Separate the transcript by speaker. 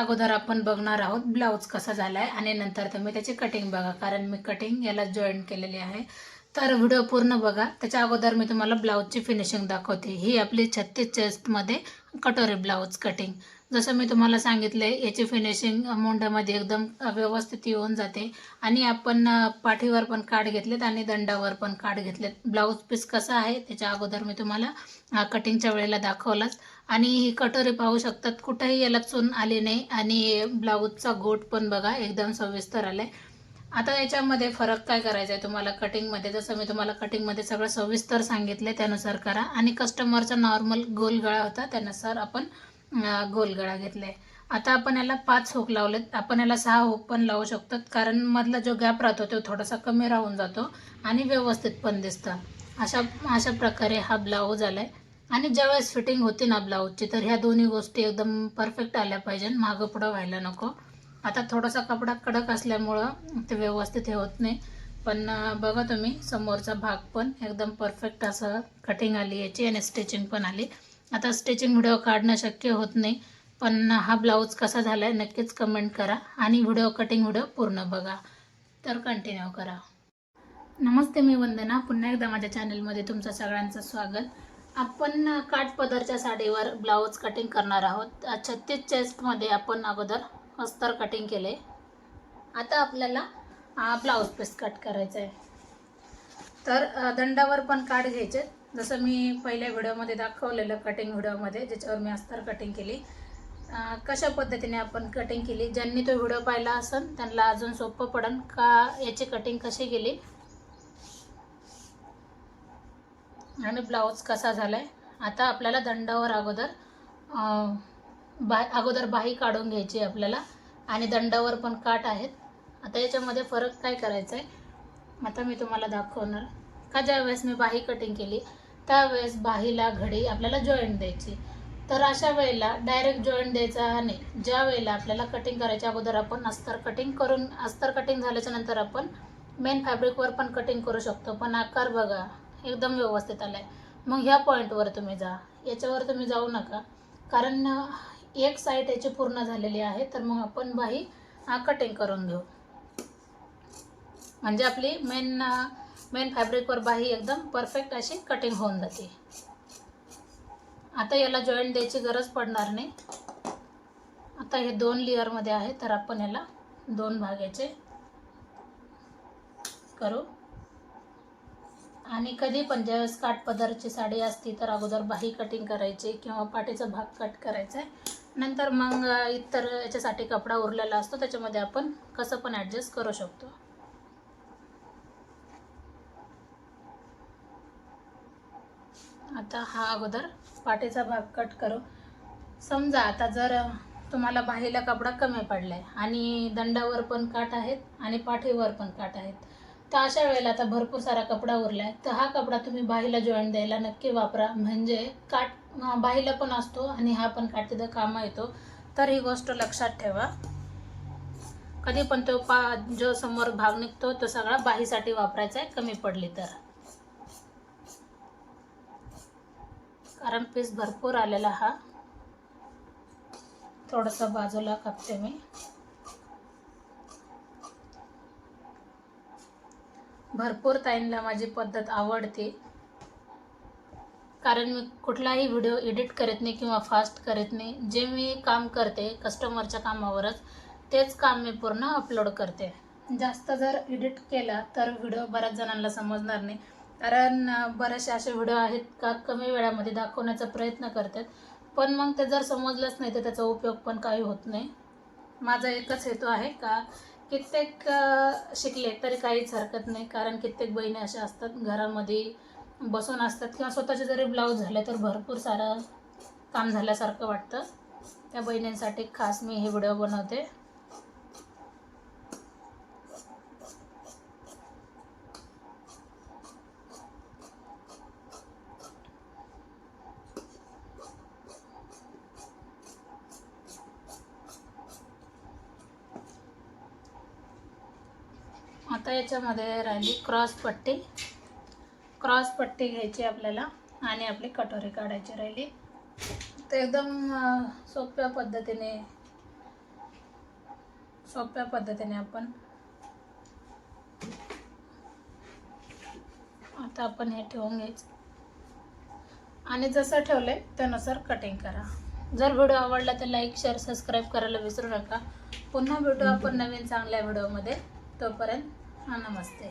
Speaker 1: अगोदर आपण बघणार आहोत ब्लाऊज कसा झाला आहे आणि नंतर तुम्ही त्याची कटिंग बघा. कारण मी कटिंग याला जॉईन केलेली आहे. तर व्हिडिओ पूर्ण बघा. त्याच्या अगोदर मी तुम्हाला ब्लाऊजची फिनिशिंग दाखवते. ही आपली छत्तीस चेस्टमध्ये कटोरी ब्लाऊज कटिंग जसं मी तुम्हाला सांगितलं आहे याची फिनिशिंग मुंड्यामध्ये एकदम व्यवस्थित येऊन जाते. आणि आपण पाठीवर पण काठ घेतलेत आणि दंडावर पण काठ घेतलेत. ब्लाऊज पीस कसा आहे त्याच्या अगोदर मी तुम्हाला कटिंगच्या वेळेला दाखवलाच. आणि ही कटोरी पाहू शकतात. कुठेही याला चून आली नाही आणि ब्लाऊजचा गोट पण बघा एकदम सविस्तर आलाय. आता याच्यामध्ये फरक काय करायचा आहे तुम्हाला कटिंगमध्ये जसं मी तुम्हाला कटिंगमध्ये सगळं सविस्तर सांगितले त्यानुसार करा. आणि कस्टमरचा नॉर्मल गोल गळा होता त्यानुसार आपण गोल गळा घेतलाय. आता आपण याला पाच हुक लावलेत. आपण याला सहा हुक पण लावू शकतो कारण मधला जो गॅप राहतो तो थोडासा कमी राहून जातो आणि व्यवस्थित पण दिसतं. अशा अशा प्रकारे हा ब्लाऊज आला आहे आणि ज्यावेळेस फिटिंग होती ना ब्लाऊजची तर ह्या दोन्ही गोष्टी एकदम परफेक्ट आल्या पाहिजे मागं पुढं व्हायला नको. आता थोडासा कपडा कडक असल्यामुळं ते व्यवस्थित हे होत नाही. पण बघा तुम्ही समोरचा भाग पण एकदम परफेक्ट असं कटिंग आली याची आणि स्टिचिंग पण आली. आता स्टिचिंग व्हिडिओ काढणं शक्य होत नाही पण हा ब्लाऊज कसा झाला आहे नक्कीच कमेंट करा आणि व्हिडिओ कटिंग व्हिडिओ पूर्ण बघा. तर कंटिन्यू करा. नमस्ते मी वंदना पुन्हा एकदा माझ्या चॅनलमध्ये तुमचं सगळ्यांचं स्वागत. आपण काठ पदरच्या साडीवर ब्लाऊज कटिंग करणार आहोत. छत्तीस चेस्टमध्ये आपण अगोदर अस्तर कटिंग केले. आता आपल्याला ब्लाऊज पीस कट करायचं आहे तर दंडावर पण काठ घ्यायचे. जसं मी पहिल्या व्हिडिओमध्ये दाखवलेलं कटिंग व्हिडिओमध्ये ज्याच्यावर मी अस्तर कटिंग केली. कशा पद्धतीने आपण कटिंग केली? ज्यांनी तो व्हिडिओ पाहिला असेल त्यांना अजून सोपं पडेल का याची कटिंग कशी केली? आणि ब्लाऊज कसा झाला आहे आता आपल्याला दंडावर अगोदर बा अगोदर बाही काढून घ्यायची आहे आपल्याला. आणि दंडावर पण काठ आहेत. आता याच्यामध्ये फरक काय करायचा आहे आता मी तुम्हाला दाखवणार. का ज्या वेळेस मी बाही कटिंग केली त्यावेळेस बाहीला घडी आपल्याला जॉईंट द्यायची. तर अशा वेळेला डायरेक्ट जॉईंट द्यायचा नाही. ज्या वेळेला आपल्याला कटिंग करायच्या अगोदर आपण अस्तर कटिंग करून अस्तर कटिंग झाल्याच्यानंतर आपण मेन फॅब्रिकवर पण कटिंग करू शकतो. पण आकार बघा. एकदम व्यवस्थित आलाय. मग ह्या पॉईंटवर तुम्ही जा. याच्यावर तुम्ही जाऊ नका. कारण एक साईड याची पूर्ण झालेली आहे तर मग आपण बाही कटिंग करून घेऊ. म्हणजे आपली मेन मेन फॅब्रिकवर बाही एकदम परफेक्ट अशी कटिंग होऊन जाते. आता याला जॉईंट द्यायची गरज पडणार नाही. आता हे दोन लेअरमध्ये आहे तर आपण याला दोन भागाचे करू. आणि कधी पण ज्यावेळेस काठपदरची साडी असती तर अगोदर बाही कटिंग करायची किंवा पाठीचा भाग कट करायचा आहे. नंतर मग इतर याच्यासाठी कपडा उरलेला असतो त्याच्यामध्ये आपण कसं पण ॲडजस्ट करू शकतो. आता हा अगोदर पाठीचा भाग कट करू. समजा आता जर तुम्हाला बाहीला कपडा कमी पडलाय आणि दंडावर पण काठ आहेत आणि पाठीवर पण काठ आहेत. तर अशा वेळेला आता भरपूर सारा कपडा उरला आहे तर हा कपडा तुम्ही बाहीला जॉईंट द्यायला नक्की वापरा. म्हणजे काठ बाहीला पण असतो आणि हा पण काट तिथं कामा येतो. तर ही गोष्ट लक्षात ठेवा. कधी पण तो पा जो समोर भाग निघतो तो सगळा बाहीसाठी वापरायचा आहे. कमी पडली तर. कारण पीस भरपूर आलेला हा. थोडंसं बाजूला कापते मी. भरपूर ताईंना माझी पद्धत आवडते. कारण मी कुठलाही व्हिडिओ एडिट करत नाही किंवा फास्ट करत नाही. जे मी काम करते कस्टमरच्या कामावरच तेच काम मी पूर्ण अपलोड करते. जास्त जर एडिट केला तर व्हिडिओ बऱ्याच जणांना समजणार नाही. कारण बरेचसे असे व्हिडिओ आहेत का कमी वेळामध्ये दाखवण्याचा प्रयत्न करतात. पण मग ते जर समजलंच नाही तर त्याचा उपयोग पण काही होत नाही. माझा एकच हेतू आहे का कित्येक शिकले तरी काहीच हरकत नाही. कारण कित्येक बहिणी अशा असतात घरामध्ये बसून असतात किंवा स्वतःचे जरी ब्लाऊज झाले तर भरपूर सारं काम झाल्यासारखं वाटतं. त्या बहिणींसाठी खास मी हे व्हिडिओ बनवते. आता याच्यामध्ये राहिली क्रॉस पट्टी. क्रॉस पट्टी घ्यायची आपल्याला आणि आपली कटोरी काढायची राहिली. तर एकदम सोप्या पद्धतीने सोप्या पद्धतीने आपण आता आपण हे ठेवून घ्यायचं. आणि जसं ठेवलंय त्यानुसार कटिंग करा. जर व्हिडिओ आवडला तर लाईक शेअर सबस्क्राईब करायला विसरू नका. पुन्हा भेटू आपण नवीन चांगल्या व्हिडिओमध्ये. तोपर्यंत हा नमस्ते।